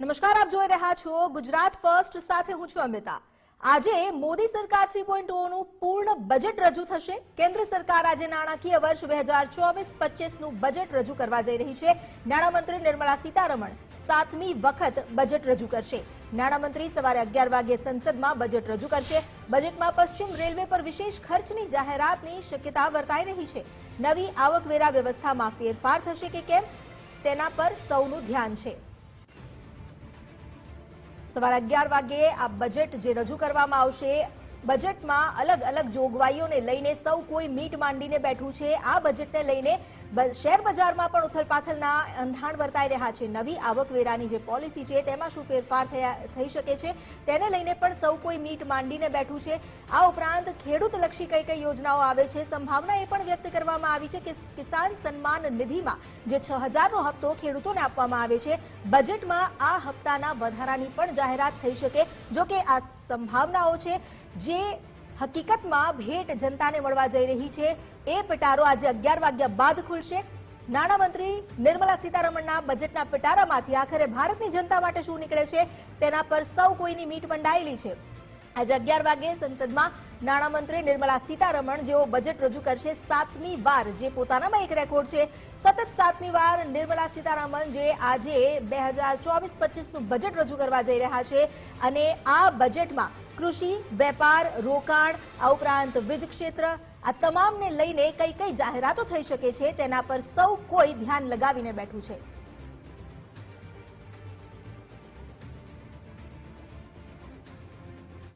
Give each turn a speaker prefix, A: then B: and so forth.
A: નમસ્કાર, આપ જોઈ રહ્યા છો ગુજરાત ફર્સ્ટ, સાથે હું છું અમિતા. આજે મોદી સરકાર થ્રી પોઈન્ટનું પૂર્ણ બજેટ રજૂ થશે. કેન્દ્ર સરકાર આજે નાણાકીય વર્ષ બે હજાર ચોવીસ પચીસનું બજેટ રજૂ કરવા જઈ રહી છે. નાણામંત્રી નિર્મલા સીતારમણ સાતમી વખત બજેટ રજૂ કરશે. નાણામંત્રી સવારે અગિયાર વાગે સંસદમાં બજેટ રજૂ કરશે. બજેટમાં પશ્ચિમ રેલવે પર વિશેષ ખર્ચની જાહેરાતની શક્યતા વર્તાઈ રહી છે. નવી આવકવેરા વ્યવસ્થામાં ફેરફાર થશે કે કેમ? તેના પર સૌનું ધ્યાન છે. સવારે અગિયાર વાગ્યે આ બજેટ જે રજૂ કરવામાં આવશે બજેટમાં અલગ અલગ જોગવાઈઓને લઈને સૌ કોઈ મીટ માંડીને બેઠું છે. આ બજેટને લઈને શેર બજારમાં પણ ઉથલપાથલના અંધાણ વર્તાઈ રહ્યા છે. નવી આવકવેરાની જે પોલિસી છે, તેમાં શું ફેરફાર થઈ શકે છે, તેને લઈને પણ સૌ કોઈ મીટ માંડીને બેઠું છે. આ ઉપરાંત ખેડૂતલક્ષી કઈ કઈ યોજનાઓ આવે છે, સંભાવના એ પણ વ્યક્ત કરવામાં આવી છે કે કિસાન સન્માન નિધિમાં જે છ હજારનો હપ્તો ખેડૂતોને આપવામાં આવે છે. બજેટમાં આ હપ્તાના વધારાની પણ જાહેરાત થઈ શકે, જો કે આ સંભાવનાઓ છે જે હકીકતમાં ભેટ જનતાને મળવા જઈ રહી છે. એ પટારો આજે અગિયાર વાગ્યા બાદ ખુલશે. નાણામંત્રી નિર્મલા સીતારમણના બજેટના પટારામાંથી આખરે ભારતની જનતા માટે શું નીકળે છે? તેના પર સૌ કોઈની મીટ મંડાયેલી છે. આજે અગિયાર વાગે સંસદમાં નાણામંત્રી નિર્મલા સીતારમણ જેઓ બજેટ રજૂ કરશે સાતમી વાર, જે પોતાનામાં એક રેકોર્ડ છે, સતત સાતમી વાર નિર્મલા સીતારમણ જે આજે બે હજાર ચોવીસ પચીસનું બજેટ રજૂ કરવા જઈ રહ્યા છે અને આ બજેટમાં કૃષિ, વેપાર, રોકાણ, આ ઉપરાંત વીજ ક્ષેત્ર, આ તમામને લઈને કઈ કઈ જાહેરાતો થઈ શકે છે તેના પર સૌ કોઈ ધ્યાન લગાવીને બેઠું છે.